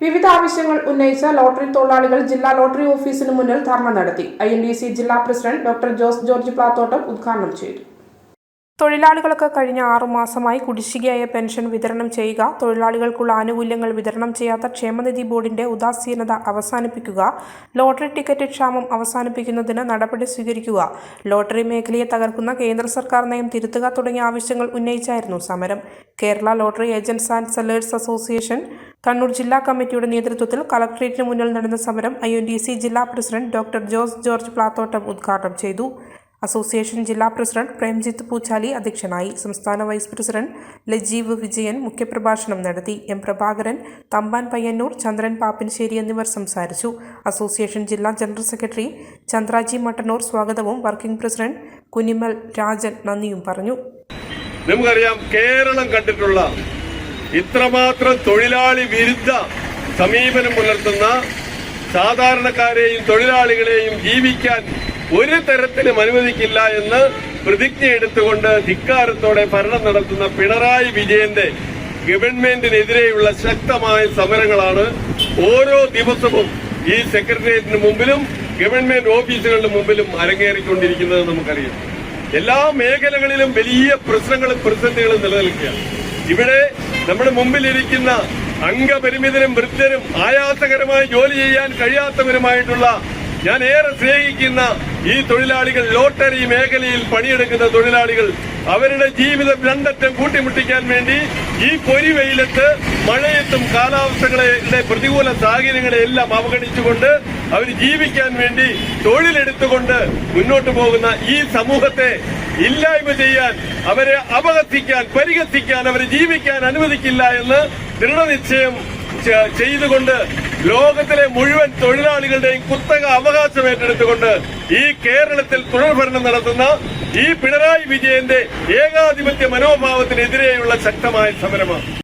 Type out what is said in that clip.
വിവിധ ആവശ്യങ്ങൾ ഉന്നയിച്ച ലോട്ടറി തൊഴിലാളികൾ ജില്ലാ ലോട്ടറി ഓഫീസിന് മുന്നിൽ ധർണ നടത്തി. ഐ എൻ ഡി സി ജില്ലാ പ്രസിഡന്റ് ഡോക്ടർ ജോസ് ജോർജ് പ്ലാത്തോട്ടം ഉദ്ഘാടനം ചെയ്തു. തൊഴിലാളികൾക്ക് കഴിഞ്ഞ ആറുമാസമായി കുടിശ്ശികയായ പെൻഷൻ വിതരണം ചെയ്യുക തൊഴിലാളികൾക്കുള്ള ആനുകൂല്യങ്ങൾ വിതരണം ചെയ്യാത്ത ക്ഷേമനിധി ബോർഡിന്റെ ഉദാസീനത അവസാനിപ്പിക്കുക ലോട്ടറി ടിക്കറ്റ് ക്ഷാമം അവസാനിപ്പിക്കുന്നതിന് നടപടി സ്വീകരിക്കുക ലോട്ടറി മേഖലയെ തകർക്കുന്ന കേന്ദ്ര സർക്കാർ നയം തിരുത്തുക തുടങ്ങിയ ആവശ്യങ്ങൾ ഉന്നയിച്ചായിരുന്നു സമരം. Kerala lottery agents and sellers association Kannur ജില്ലാ കമ്മിറ്റിയുടെ നേതൃത്വത്തിൽ കളക്ട്രേറ്റിന് മുന്നിൽ നടന്ന സമരം ഐ എൻ ഡി സി ജില്ലാ പ്രസിഡന്റ് ഡോക്ടർ ജോസ് ജോർജ് പ്ലാത്തോട്ടം ഉദ്ഘാടനം ചെയ്തു. അസോസിയേഷൻ ജില്ലാ പ്രസിഡന്റ് പ്രേംജിത്ത് പൂച്ചാലി അധ്യക്ഷനായി. സംസ്ഥാന വൈസ് പ്രസിഡന്റ് ലജീവ് വിജയൻ മുഖ്യപ്രഭാഷണം നടത്തി. എം പ്രഭാകരൻ തമ്പാൻ പയ്യന്നൂർ ചന്ദ്രൻ പാപ്പിൻശ്ശേരി എന്നിവർ സംസാരിച്ചു. അസോസിയേഷൻ ജില്ലാ ജനറൽ സെക്രട്ടറി ചന്ദ്രാജി മട്ടന്നൂർ സ്വാഗതവും വർക്കിംഗ് പ്രസിഡന്റ് കുനിമൽ രാജൻ നന്ദിയും പറഞ്ഞു. നമുക്കറിയാം കേരളം കണ്ടിട്ടുള്ള ഇത്രമാത്രം തൊഴിലാളി വിരുദ്ധ സമീപനം പുലർത്തുന്ന സാധാരണക്കാരെയും തൊഴിലാളികളെയും ജീവിക്കാൻ ഒരു തരത്തിലും അനുവദിക്കില്ല എന്ന് പ്രതിജ്ഞ എടുത്തുകൊണ്ട് ധിക്കാരത്തോടെ ഭരണം നടത്തുന്ന പിണറായി വിജയന്റെ ഗവൺമെന്റിനെതിരെയുള്ള ശക്തമായ സമരങ്ങളാണ് ഓരോ ദിവസവും ഈ സെക്രട്ടേറിയറ്റിന് മുമ്പിലും ഗവൺമെന്റ് ഓഫീസുകളുടെ മുമ്പിലും അരങ്ങേറിക്കൊണ്ടിരിക്കുന്നത് നമുക്കറിയാം. എല്ലാ മേഖലകളിലും വലിയ പ്രശ്നങ്ങളും പ്രതിസന്ധികളും നിലനിൽക്കുകയാണ്. ഇവിടെ നമ്മുടെ മുമ്പിലിരിക്കുന്ന അംഗപരിമിതരും വൃദ്ധരും ആയാസകരമായി ജോലി ചെയ്യാൻ കഴിയാത്തവരുമായിട്ടുള്ള ഞാൻ ഏറെ സ്നേഹിക്കുന്ന ഈ തൊഴിലാളികൾ ലോട്ടറി മേഖലയിൽ പണിയെടുക്കുന്ന തൊഴിലാളികൾ അവരുടെ ജീവിതം രണ്ടറ്റം കൂട്ടിമുട്ടിക്കാൻ വേണ്ടി ഈ പൊരി വെയിലത്ത് മഴയത്തും കാലാവസ്ഥകളെ പ്രതികൂല സാഹചര്യങ്ങളെ എല്ലാം അവഗണിച്ചുകൊണ്ട് അവർ ജീവിക്കാൻ വേണ്ടി തൊഴിലെടുത്തുകൊണ്ട് മുന്നോട്ട് പോകുന്ന ഈ സമൂഹത്തെ ഇല്ലായ്മ ചെയ്യാൻ അവരെ അപകത്തിക്കാൻ പരിഹസിക്കാൻ അവരെ ജീവിക്കാൻ അനുവദിക്കില്ല എന്ന് ദൃഢനിശ്ചയം ചെയ്തുകൊണ്ട് ലോകത്തിലെ മുഴുവൻ തൊഴിലാളികളുടെയും കുത്തക അവകാശം ഏറ്റെടുത്തുകൊണ്ട് ഈ കേരളത്തിൽ തുടർഭരണം നടത്തുന്ന ഈ പിണറായി വിജയന്റെ ഏകാധിപത്യ മനോഭാവത്തിനെതിരെയുള്ള ശക്തമായ സമരമാണ്